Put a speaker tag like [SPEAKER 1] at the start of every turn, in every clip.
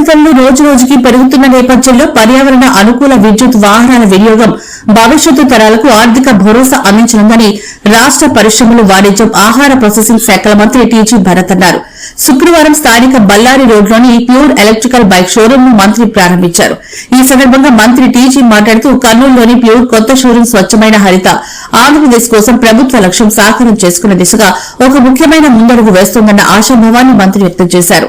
[SPEAKER 1] ధరలు రోజు రోజుకి పెరుగుతున్న నేపథ్యంలో పర్యావరణ అనుకూల విద్యుత్ వాహనాల వినియోగం భవిష్యత్తు తరాలకు ఆర్థిక భరోసా అందించనుందని రాష్ట పరిశ్రమలు వాణిజ్యం ఆహార ప్రాసెసింగ్ శాఖల మంత్రి టీజీ భరత్ అన్నారు. శుక్రవారం స్థానిక బల్లారి రోడ్లోని ప్యూర్ ఎలక్ట్రికల్ బైక్ షోరూం ను మంత్రి ప్రారంభించారు. ఈ సందర్భంగా మంత్రి టీజీ మాట్లాడుతూ కర్నూలులోని ప్యూర్ కొత్త షోరూం స్వచ్ఛమైన హరిత ఆంధ్రప్రదేశ్ కోసం ప్రభుత్వ లక్ష్యం సాకారం చేసుకున్న దిశగా ఒక ముఖ్యమైన ముందడుగు వేస్తోందన్న ఆశాభావాన్ని మంత్రి వ్యక్తం చేశారు.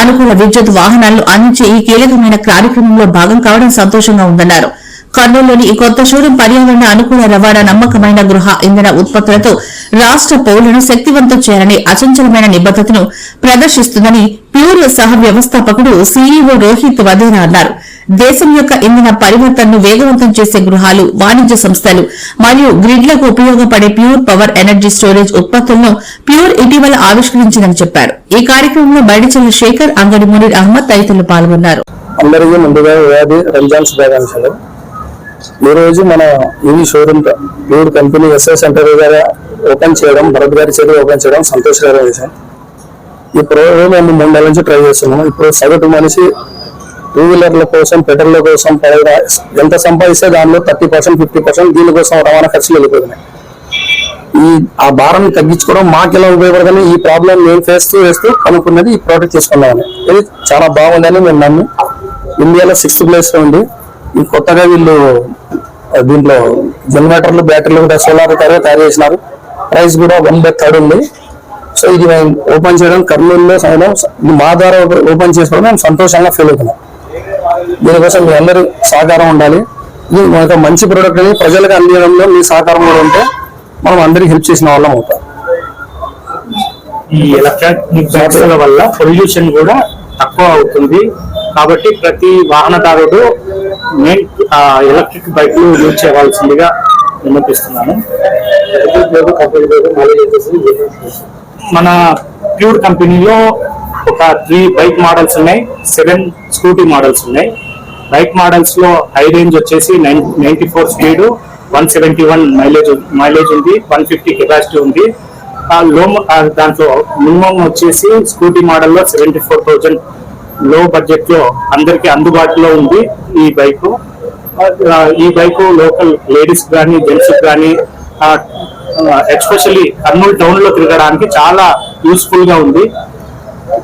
[SPEAKER 1] అనుకూల విద్యుత్ వాహనాలు అందించే ఈ కీలకమైన కార్యక్రమంలో భాగం కావడం సంతోషంగా ఉందన్నారు. కర్నూలులోని ఈ కొత్త షోరూం పర్యావరణ అనుకూల రవాణా నమ్మకమైన గృహ ఇంధన ఉత్పత్తులతో రాష్ట పౌరులను శక్తివంతం చేయాలనే అచంచలమైన నిబద్దతను ప్రదర్శిస్తుందని ప్యూర్ సహ వ్యవస్థాపకుడు సీఈఓ రోహిత్ వధేరా అన్నారు. దేశం యొక్క ఇంధన పరివర్తనను వేగవంతం చేసే గృహాలు వాణిజ్య సంస్థలు మరియు గ్రిడ్లకు ఉపయోగపడే ప్యూర్ పవర్ ఎనర్జీ స్టోరేజ్ ఉత్పత్తులను ప్యూర్ ఇటీవల ఆవిష్కరించిందని చెప్పారు. ఈ కార్యక్రమంలో బైడిచెల్ల శేఖర్ అంగడి మునీర్ అహ్మద్ తదితరులు పాల్గొన్నారు.
[SPEAKER 2] అందరికీ ముందుగా ఉగాది రంజాన్ శుభాకాంక్షలు. ఈ రోజు మన EV showroom Pure company SI centre గారు ఓపెన్ చేయడం భరత్ గారి చేతి ఓపెన్ చేయడం సంతోషకరమైన విషయం. ఈ ప్రోగ్రామ్ మేము మూడు నెలల నుంచి ట్రై చేస్తున్నాము. ఇప్పుడు సగటు మనిషి టూ వీలర్ల కోసం పెట్రోల్ కోసం ఎంత సంపాదిస్తే దానిలో థర్టీ పర్సెంట్ ఫిఫ్టీ పర్సెంట్ దీనికోసం రవాణా ఖర్చులు వెళ్ళిపోతున్నాయి. ఈ ఆ భారాన్ని తగ్గించుకోవడం మాకు ఎలా ఉపయోగపడదని ఈ ప్రాబ్లం మేము చేస్తూ వేస్తూ కనుక్కున్నది ఈ ప్రోడక్ట్ తీసుకున్నామని ఇది చాలా బాగుందని మేము నమ్మి. ఇండియాలో సిక్స్త్ ప్లేస్లో ఉంది. ఈ కొత్తగా వీళ్ళు దీంట్లో జనరేటర్లు బ్యాటరీలు కూడా సోలార్ తయారు తయారు చేసినారు. ప్రైస్ కూడా వన్ బై థర్డ్ ఉంది. సో ఇది మేము ఓపెన్ చేయడం కర్నూలులో చేయడం మా ద్వారా ఓపెన్ చేసుకోవడం మేము సంతోషంగా ఫీల్ అవుతున్నాం. దీనికోసం మీ అందరి సహకారం ఉండాలి. ఇది ఒక మంచి ప్రోడక్ట్ అని ప్రజలకు అందించడంలో మీ సహకారం కూడా ఉంటే మనం అందరికి హెల్ప్ చేసిన వాళ్ళం అవుతాం.
[SPEAKER 3] ఈ ఎలక్ట్రానిక్ బ్యాటరీల వల్ల పొల్యూషన్ కూడా తక్కువ అవుతుంది. కాబట్టి ప్రతి వాహనదారుడు మెయిన్ ఎలక్ట్రిక్ బైక్లు యూజ్ చేయవలసిందిగా విన్నపిస్తున్నాను. మన ప్యూర్ కంపెనీలో ఒక త్రీ బైక్ మోడల్స్ ఉన్నాయి సెవెన్ స్కూటీ మోడల్స్ ఉన్నాయి. బైక్ మోడల్స్లో హై రేంజ్ వచ్చేసి ninety four speed one seventy one mileage mileage ఉంది వన్ ఫిఫ్టీ కెపాసిటీ ఉంది. లో దాంట్లో మినిమం వచ్చేసి స్కూటీ మోడల్లో సెవెంటీ ఫోర్ థౌజండ్లో బడ్జెట్లో అందరికి అందుబాటులో ఉంది ఈ బైక్ ఈ బైక్ లోకల్ లేడీస్ కానీ జెంట్స్ కానీ ఎస్పెషల్లీ కర్నూలు టౌన్లో తిరగడానికి చాలా యూస్ఫుల్గా ఉంది.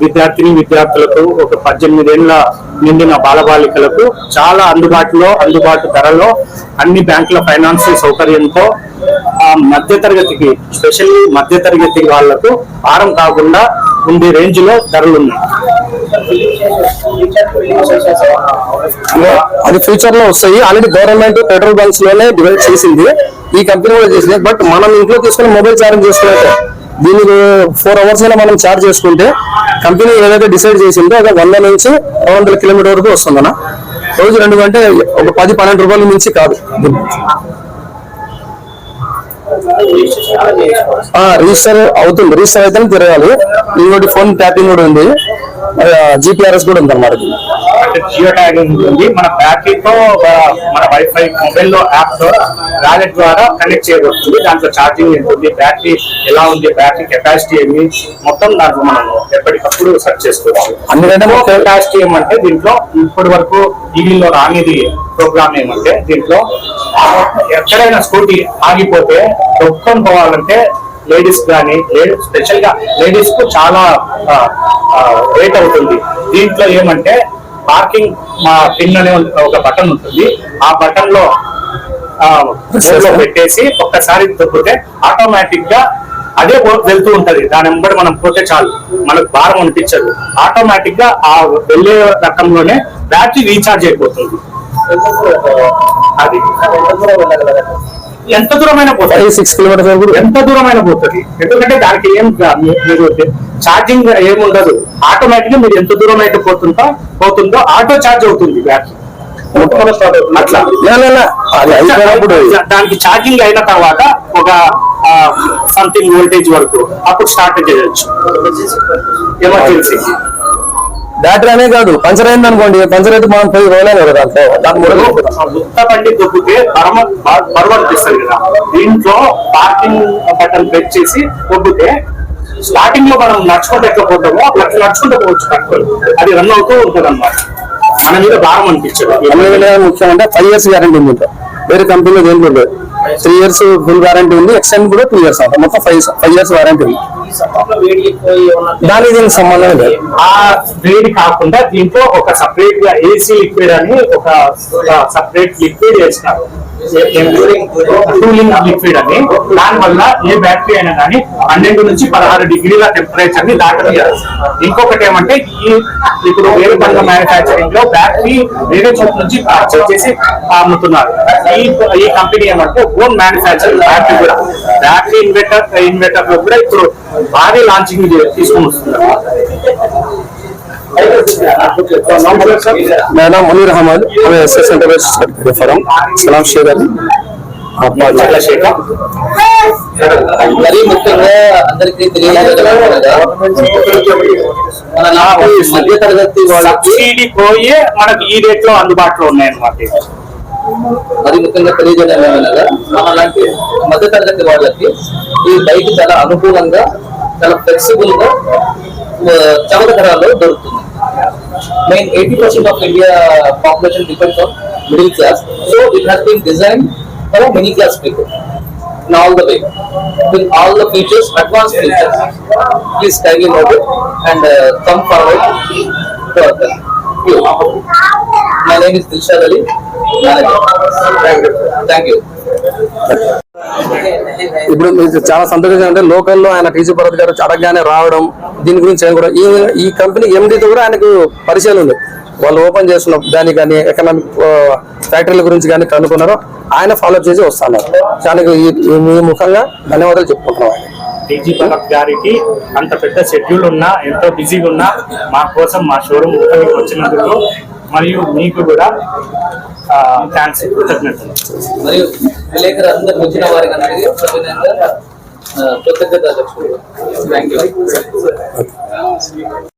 [SPEAKER 3] విద్యార్థిని విద్యార్థులకు ఒక పద్దెనిమిదేళ్ళ నిండిన బాలబాలికలకు చాలా అందుబాటులో అందుబాటు ధరలో అన్ని బ్యాంకుల ఫైనాన్షియల్ సౌకర్యంతో ఆ మధ్యతరగతికి స్పెషల్లీ మధ్యతరగతి వాళ్ళకు భారం కాకుండా ఉండే రేంజ్లో ధరలు ఉన్నాయి.
[SPEAKER 2] అది ఫ్యూచర్లో వస్తాయి. ఆల్రెడీ గవర్నమెంట్ పెట్రోల్ బంక్స్లోనే డివైడ్ చేసింది. ఈ కంపెనీ కూడా చేసింది. బట్ మనం ఇంట్లో తీసుకుని మొబైల్ ఛార్జ్ చేసుకున్నట్టు. దీనికి ఫోర్ అవర్స్ అయినా మనం చార్జ్ చేసుకుంటే కంపెనీ ఏదైతే డిసైడ్ చేసిందో అది వంద నుంచి రెండు వందల కిలోమీటర్ వరకు వస్తుందన్న. రోజు రెండు గంటే ఒక పది పన్నెండు రూపాయల నుంచి కాదు. రిజిస్టర్ అవుతుంది. రిజిస్టర్ అయితే తిరగాలి. ఇంకోటి ఫోన్ ట్యాపింగ్ కూడా ఉంది. జిపిఆర్ఎస్ కూడా ఉంది అన్నమాట.
[SPEAKER 3] అంటే జియో ట్యాగింగ్ ఉంటుంది మన బ్యాటరీతో మన వైఫై మొబైల్లో యాప్తో వ్యాలెట్ ద్వారా కనెక్ట్ చేయబడుతుంది. దాంట్లో ఛార్జింగ్ ఉంటుంది బ్యాటరీ ఎలా ఉంది బ్యాటరీ కెపాసిటీ ఏమి మొత్తం దాంట్లో మనం ఎప్పటికప్పుడు సెర్చ్ చేసుకోవచ్చు
[SPEAKER 2] అందుకంటే
[SPEAKER 3] కెపాసిటీ ఏమంటే దీంట్లో ఇప్పటి వరకు టీవీలో రానిది ప్రోగ్రామ్ ఏమంటే దీంట్లో ఎక్కడైనా స్కూటీ ఆగిపోతే తొక్కొని పోవాలంటే లేడీస్ కానీ స్పెషల్గా లేడీస్కు చాలా రేట్ అవుతుంది. దీంట్లో ఏమంటే పార్కింగ్ మా పిన్ అనే ఒక బటన్ ఉంటుంది. ఆ బటన్లో పెట్టేసి ఒక్కసారి తొక్కితే ఆటోమేటిక్గా అదే వెళ్తూ ఉంటది. దాని వెంబడి మనం పోతే చాలు. మనకు భారం అనిపించదు. ఆటోమేటిక్గా ఆ వెళ్ళే రకంలోనే బ్యాటరీ రీఛార్జ్ అయిపోతుంది. అది. ఎంత దూరమైనా పోతుంది.
[SPEAKER 2] సిక్స్ కిలోమీటర్స్
[SPEAKER 3] ఎంత దూరమైన పోతుంది. ఎందుకంటే దానికి ఏం మీరు ఛార్జింగ్ ఏముండదు. ఆటోమేటిక్గా మీరు ఎంత దూరం అయితే పోతుందో పోతుందో ఆటో ఛార్జ్ అవుతుంది. బ్యాటరీ దానికి ఛార్జింగ్ అయిన తర్వాత ఒక సంథింగ్ వోల్టేజ్ వరకు అప్పుడు స్టార్ట్ చేయొచ్చు. ఎమర్జెన్సీకి
[SPEAKER 2] బ్యాటరీ అనే కాదు. పంచర్ అయింది అనుకోండి పంచర్ అయితే మనం పోయి రోలే కదా. దాంట్లో దాని
[SPEAKER 3] బండి దొబ్బితే పరమ బరువు అనిపిస్తుంది కదా. దీంట్లో పార్కింగ్ బటన్ ప్రెస్ చేసి దొబ్బితే స్టార్టింగ్లో మనం నడుచుకుంటూ ఎట్లా పోతామో అట్లా నడుచుకుంటూ పోవచ్చు. అది రన్ అవుతూ ఉంటుంది అనమాట మన మీద భారం అనిపించదు.
[SPEAKER 2] ముఖ్యం అంటే ఫైవ్ ఇయర్స్ గ్యారంటీ ఇంట్లో. వేరే కంపెనీలో లేదు. త్రీ ఇయర్స్ ఫుల్ వారంటీ ఉంది. ఎక్స్టెండ్ కూడా టూ ఇయర్స్ అవుతుంది. మొత్తం ఫైవ్ ఫైవ్ ఇయర్స్ వారంటీ ఉంది. దానికి దీనికి సంబంధం లేదు.
[SPEAKER 3] ఆ వేడి కాకుండా దీంట్లో ఒక సపరేట్గా ఏసీ లిక్విడ్ అని ఒక సపరేట్ లిక్విడ్ వేసినారు కూలింగ్ లిక్విడ్ అని దాని వల్ల ఏ బ్యాటరీ అయినా కానీ పన్నెండు నుంచి పదహారు డిగ్రీల టెంపరేచర్ని దాటనియాలి ఇంకొకటి ఏమంటే ఈ ఇప్పుడు వేరే పనుల మ్యానుఫాక్చరింగ్లో బ్యాటరీ వేరే చోట నుంచి పర్చేజ్ చేసి అమ్ముతున్నారు. ఈ ఈ కంపెనీ ఏమంటే ఓన్ మ్యానుఫాక్చరింగ్ బ్యాటరీ కూడా. బ్యాటరీ ఇన్వెటర్ ఇన్వెటర్లో కూడా ఇప్పుడు భారీ లాంచింగ్ తీసుకొని వస్తున్నారు
[SPEAKER 2] मेरा नाम मुनीर अहमद मैं एस एस इंटरनेशनल फॉरम सलाम शेख अली आपका
[SPEAKER 3] చంద్రశేఖర్
[SPEAKER 4] మరీ ముఖ్యంగా అందరికీ తెలియజేయగలగా మన నాకు మధ్య తరగతి వాళ్ళకి
[SPEAKER 3] సబ్సిడీ పోయే మనకి ఈ రేట్ లో అందుబాటులో ఉన్నాయన్నమాట ఇవి.
[SPEAKER 4] మరీ ముఖ్యంగా తెలియజేయడం ఏమనగా మన లాంటి మధ్య తరగతి వాళ్ళకి ఈ బైక్ చాలా అనుకూలంగా చాలా ఫ్లెక్సిబుల్ గా ఆ, చవక ధరలో దొరుకుతుంది main eighty percent of India population depends on middle class so it has been design for middle class people in all the way with all the features advanced features please kindly note it and uh, come forward to our thank you my name is dilshad ali manager thank you
[SPEAKER 2] ఇప్పుడు మీకు చాలా సంతోషంగా అంటే లోకల్లో ఆయన TG Bharat గారు అడగగానే రావడం దీని గురించి ఆయన కూడా ఈ ఈ కంపెనీ ఎండితో కూడా ఆయనకు పరిచయం ఉంది వాళ్ళు ఓపెన్ చేస్తున్న దాని కానీ ఎకనామిక్ ఫ్యాక్టరీల గురించి కానీ కనుక్కున్నారో ఆయన ఫాలో చేసి వస్తున్నారు. దానికి మీ ముఖంగా ధన్యవాదాలు చెప్పుకుంటున్నాం ఆయన.
[SPEAKER 3] భరత్ గారికి అంత పెద్ద షెడ్యూల్ ఉన్నా ఎంతో బిజీగా ఉన్నా మా కోసం మా షోరూమ్ వచ్చినందుకు మరియు మీకు కూడా థ్యాంక్స్ కృతజ్ఞతలు.
[SPEAKER 4] మరియు విలేకరు అందరు వచ్చిన వారికి అందరికీ సవినయంగా ఆ, థ్యాంక్ యూ